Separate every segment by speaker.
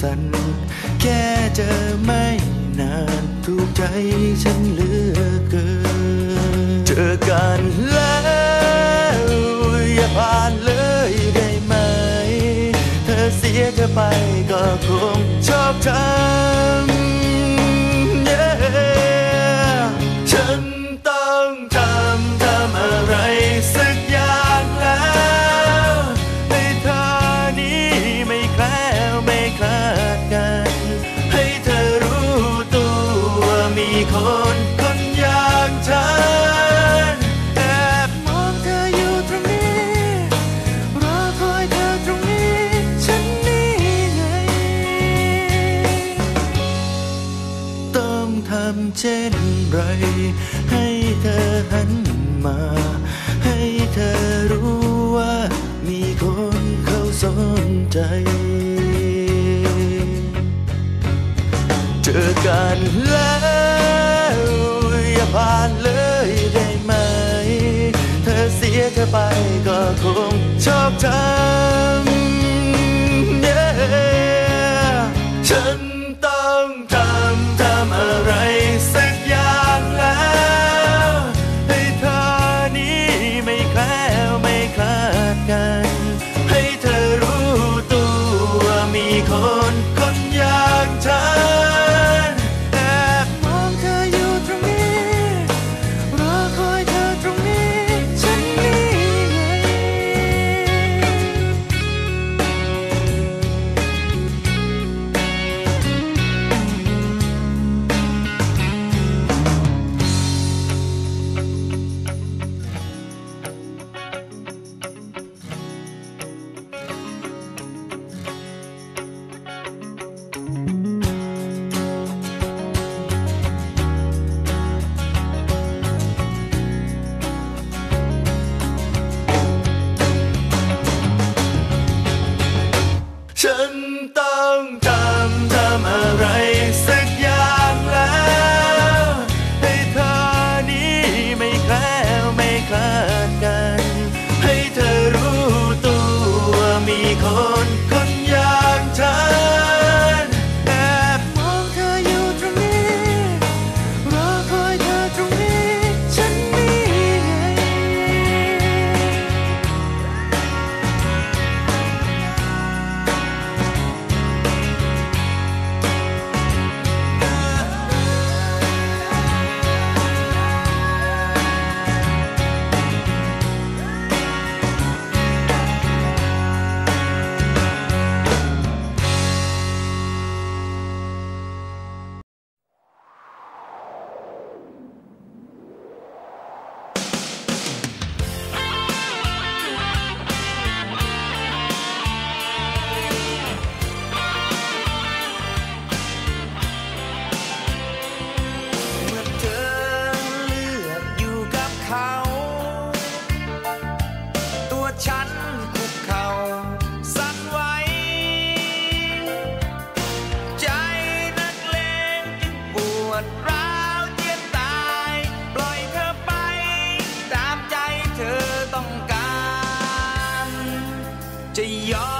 Speaker 1: สั่นแค่เจอไม่นานถูกใจฉันเหลือเกิน เจอกันแล้วอย่าผ่านเลยได้ไหม เธอเสียเธอไปก็คงชอบทำ อกันแล้วอย่าผ่านเลยได้ไหม เธอเสียเธอไปก็คงชอบทำ
Speaker 2: your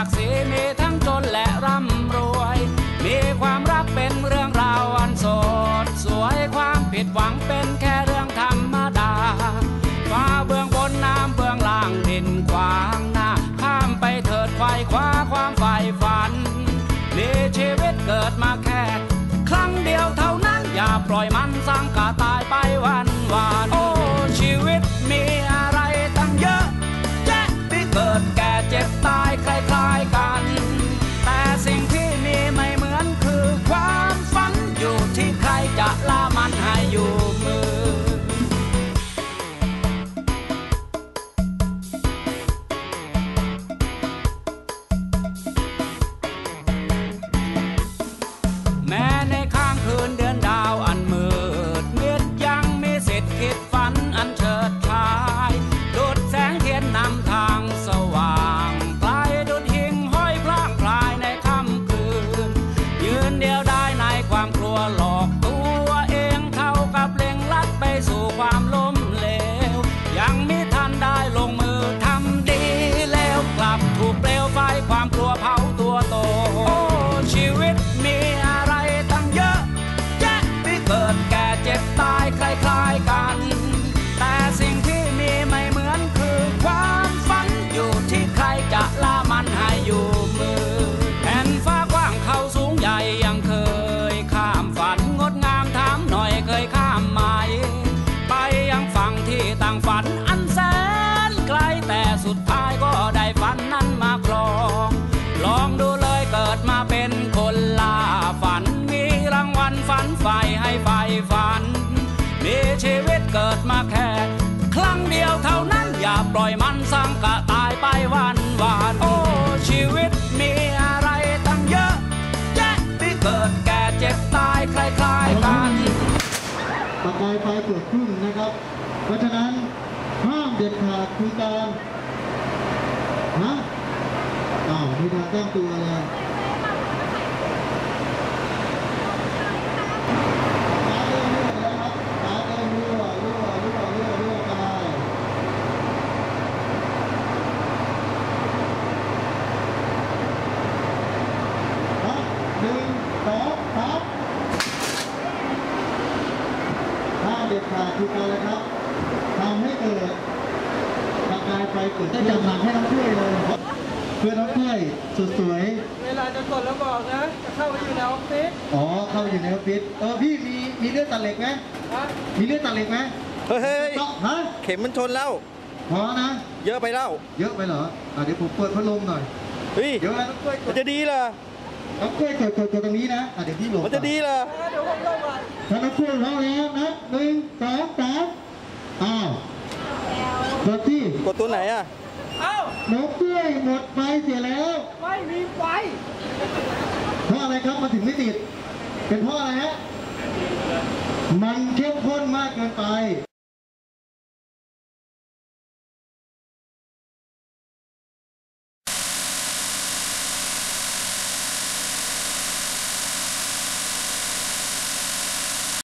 Speaker 2: ศักดิ์ศรีมีทั้งจนและ
Speaker 3: ร่ำรวย มีความรักเป็นเรื่องราวอันสดสวยความผิดหวังเป็นแค่เรื่องธรรมดาฟ้าเบื้องบนน้ำเบื้องล่างดินขวางหน้าข้ามไปเถิดไขวคว้าความใฝ่ฝัน มีชีวิตเกิดมาแค่ครั้งเดียวเท่านั้นอย่าปล่อยมันสร้างกาตายไปวันวานโอ้ชีวิตมีอะไรตั้งเยอะแยะที่เกิด
Speaker 4: เกิดขึ้นนะครับ เพราะฉะนั้นห้ามเด็ดขาดคือการฮะอ้าวมีทางตั้งตัวเลยตาเริ่มรั่วไปแล้วครับตาเริ่มรั่วรั่วรั่วรั่วรั่วไปฮะหนึ่งสองสามห้ามเด็ดขาดคือการอะไรครับทำให้เกิดประกายไฟเกิดได้จัดหนักให้น้องช่วยเลยเพื่อน้องช่วยสุดสวย
Speaker 5: เวลาจะกดแล้วบอกนะ จะเข้าไปอยู่ในออฟฟิศ
Speaker 4: อ๋อ เข้าไปอยู่ในออฟฟิศ เออพี่มีมีเลือดตัดเหล็กไหม
Speaker 5: นะ
Speaker 4: มีเลือดตัดเหล็กไหม
Speaker 2: เฮ้ย
Speaker 4: ต้องฮะ
Speaker 2: เข็มมันชนแล้ว
Speaker 4: พอนะ
Speaker 2: เยอะไปแล้ว
Speaker 4: เยอะไปเหรออะเดี๋ยวผมเปิดพัดลมหน่อย
Speaker 2: เฮ้ย
Speaker 4: เดี๋ยวนะน้องกล้วยก
Speaker 2: มัน
Speaker 4: ด
Speaker 2: จะดีเหรอ
Speaker 4: น้องกล้วยกดกดกดตรงนี้นะอะเดี๋ยวพี่หลบ
Speaker 2: มันจะดีเหรอ
Speaker 5: เดี๋ยวผมลงก่อน
Speaker 4: ถ้าน้องกล้วยร้องแล้วนะหนึ่งสองสามอ้าวกดที่
Speaker 2: กดตัวไหนอะ
Speaker 5: เอ้า
Speaker 4: น้องกล้วยหมดไฟเสียแล้ว
Speaker 5: ไม่มีไฟ
Speaker 4: เพราะอะไรครับมันถึงไม่ติด เป็นเพราะอะไรฮะมันเข้มข้นมากเกินไป